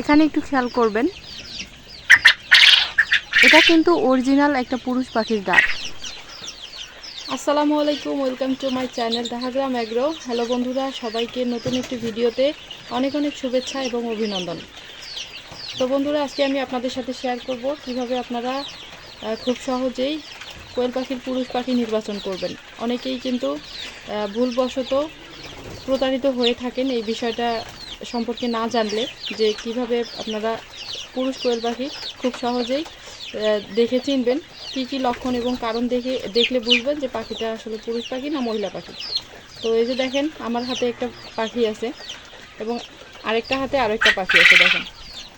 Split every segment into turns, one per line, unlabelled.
এখানে একটু খেয়াল করবেন। এটা কিন্তু অরিজিনাল একটা পুরুষ পাখির ডাক। আসসালামু আলাইকুম, welcome to my channel Dhakagram agro. Hello বন্ধুরা, সবাইকে নতুন একটি ভিডিওতে অনেক অনেক শুভেচ্ছা এবং অভিনন্দন। তো বন্ধুরা, আজকে আমি আপনাদের সাথে শেয়ার করব কীভাবে আপনারা খুব সহজেই কোয়েল পাখির পুরুষ পাখি নির্বাচন করবেন। অনেকেই কিন্তু ভুলবশত প্রতারিত হয়ে থাকেন এই বিষয়টা সম্পর্কে না জানলে যে কীভাবে আপনারা পুরুষ কোয়েল পাখি খুব সহজেই দেখে চিনবেন, কী কী লক্ষণ এবং কারণ দেখে, দেখলে বুঝবেন যে পাখিটা আসলে পুরুষ পাখি না মহিলা পাখি। তো এই যে দেখেন, আমার হাতে একটা পাখি আছে এবং আরেকটা হাতে আরেকটা পাখি আছে, দেখেন।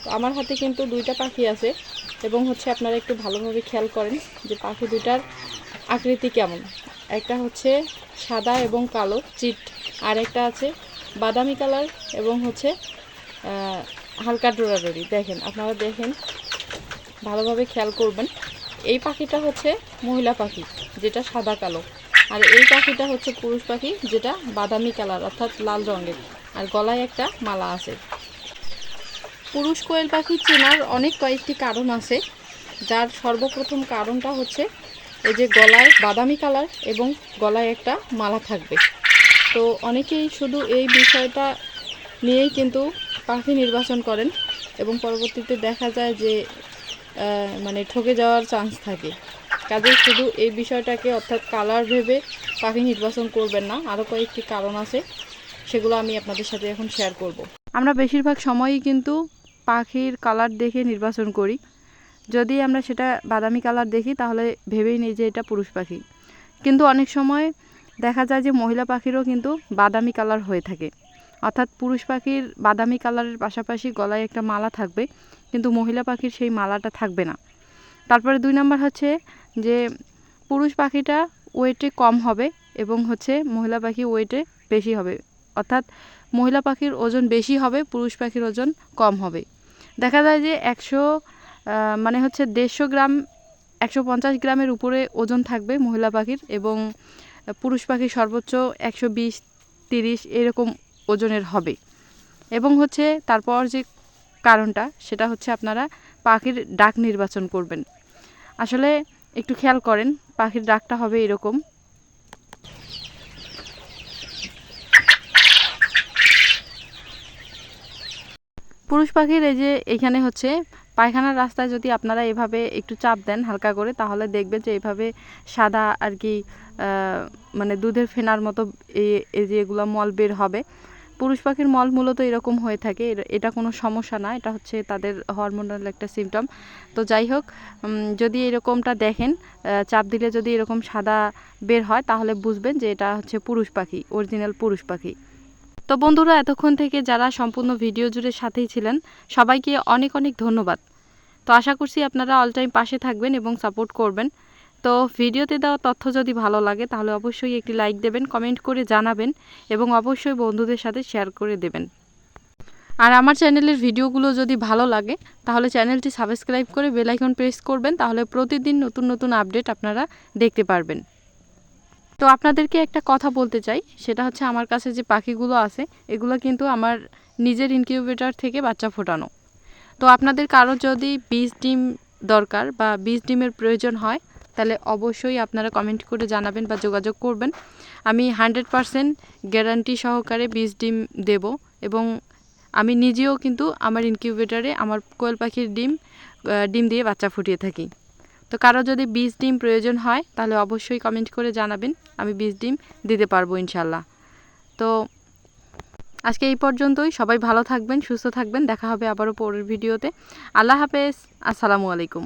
তো আমার হাতে কিন্তু দুইটা পাখি আছে এবং হচ্ছে আপনারা একটু ভালোভাবে খেয়াল করেন যে পাখি দুটার আকৃতি কেমন। একটা হচ্ছে সাদা এবং কালো, চিট। আর একটা আছে বাদামি কালার এবং হচ্ছে হালকা ডোরাডোরি দেখেন, আপনারা দেখেন, ভালোভাবে খেয়াল করবেন। এই পাখিটা হচ্ছে মহিলা পাখি, যেটা সাদা কালো। আর এই পাখিটা হচ্ছে পুরুষ পাখি, যেটা বাদামি কালার, অর্থাৎ লাল রঙের। আর গলায় একটা মালা আছে। পুরুষ কোয়েল পাখি চেনার অনেক কয়েকটি কারণ আছে। যার সর্বপ্রথম কারণটা হচ্ছে, এই যে গলায় বাদামি কালার এবং গলায় একটা মালা থাকবে। তো অনেকেই শুধু এই বিষয়টা নিয়েই কিন্তু পাখি নির্বাচন করেন এবং পরবর্তীতে দেখা যায় যে মানে ঠকে যাওয়ার চান্স থাকে। কাজে শুধু এই বিষয়টাকে অর্থাৎ কালার ভেবে পাখি নির্বাচন করবেন না, আরও কয়েকটি কারণ আছে, সেগুলো আমি আপনাদের সাথে এখন শেয়ার করব। আমরা বেশিরভাগ সময়ই কিন্তু পাখির কালার দেখে নির্বাচন করি। যদি আমরা সেটা বাদামি কালার দেখি, তাহলে ভেবেই নিই যে এটা পুরুষ পাখি। কিন্তু অনেক সময় দেখা যায় যে মহিলা পাখিরও কিন্তু বাদামি কালার হয়ে থাকে। অর্থাৎ পুরুষ পাখির বাদামি কালারের পাশাপাশি গলায় একটা মালা থাকবে, কিন্তু মহিলা পাখির সেই মালাটা থাকবে না। তারপরে দুই নাম্বার হচ্ছে যে পুরুষ পাখিটা ওয়েটে কম হবে এবং হচ্ছে মহিলা পাখি ওয়েটে বেশি হবে। অর্থাৎ মহিলা পাখির ওজন বেশি হবে, পুরুষ পাখির ওজন কম হবে। দেখা যায় যে একশো মানে হচ্ছে দেড়শো গ্রাম, একশো পঞ্চাশ গ্রামের উপরে ওজন থাকবে মহিলা পাখির এবং পুরুষ পাখি সর্বোচ্চ একশো বিশ, তিরিশ এরকম ওজনের হবে। এবং হচ্ছে তারপর যে কারণটা, সেটা হচ্ছে আপনারা পাখির ডাক নির্বাচন করবেন। আসলে একটু খেয়াল করেন, পাখির ডাকটা হবে এরকম। পুরুষ পাখির এই যে এখানে হচ্ছে পায়খানার রাস্তায় যদি আপনারা এভাবে একটু চাপ দেন হালকা করে, তাহলে দেখবেন যে এভাবে সাদা আর কি মানে দুধের ফেনার মতো এই যে এগুলো মল বের হবে। পুরুষ পাখির মল মূলত এরকম হয়ে থাকে এটা কোনো সমস্যা না, এটা হচ্ছে তাদের হরমোনাল একটা সিমটম তো যাই হোক যদি এরকমটা দেখেন চাপ দিলে যদি এরকম সাদা বের হয়, তাহলে বুঝবেন যে এটা হচ্ছে পুরুষ পাখি অরিজিনাল পুরুষ পাখি। তো বন্ধুরা, এতক্ষণ থেকে যারা সম্পূর্ণ ভিডিও জুড়ে সাথেই ছিলেন, সবাইকে অনেক অনেক ধন্যবাদ। তো আশা করছি আপনারা অল টাইম পাশে থাকবেন এবং সাপোর্ট করবেন। তো ভিডিওতে দেওয়া তথ্য যদি ভালো লাগে, তাহলে অবশ্যই একটি লাইক দেবেন কমেন্ট করে জানাবেন এবং অবশ্যই বন্ধুদের সাথে শেয়ার করে দেবেন। আর আমার চ্যানেলের ভিডিওগুলো যদি ভালো লাগে, তাহলে চ্যানেলটি সাবস্ক্রাইব করে বেল আইকন প্রেস করবেন, তাহলে প্রতিদিন নতুন নতুন আপডেট আপনারা দেখতে পারবেন। তো আপনাদেরকে একটা কথা বলতে চাই, সেটা হচ্ছে আমার কাছে যে পাখিগুলো আছে, এগুলো কিন্তু আমার নিজের ইনকিউবেটর থেকে বাচ্চা ফোটানো। তো আপনাদের কারও যদি বীজ ডিম দরকার বা বীজ ডিমের প্রয়োজন হয়, তাহলে অবশ্যই আপনারা কমেন্ট করে জানাবেন বা যোগাযোগ করবেন। আমি হান্ড্রেড পারসেন্ট গ্যারান্টি সহকারে বীজ ডিম দেব এবং আমি নিজেও কিন্তু আমার ইনকিউবেটরে আমার কোয়েল পাখির ডিম ডিম দিয়ে বাচ্চা ফুটিয়ে থাকি। তো কারও যদি বীজ ডিম প্রয়োজন হয়, তাহলে অবশ্যই কমেন্ট করে জানাবেন। আমি বীজ ডিম দিতে পারব ইনশাল্লাহ তো আজকে এই পর্যন্তই। সবাই ভালো থাকবেন, সুস্থ থাকবেন। দেখা হবে আবারও পরের ভিডিওতে। আল্লাহ হাফেজ। আসসালামু আলাইকুম।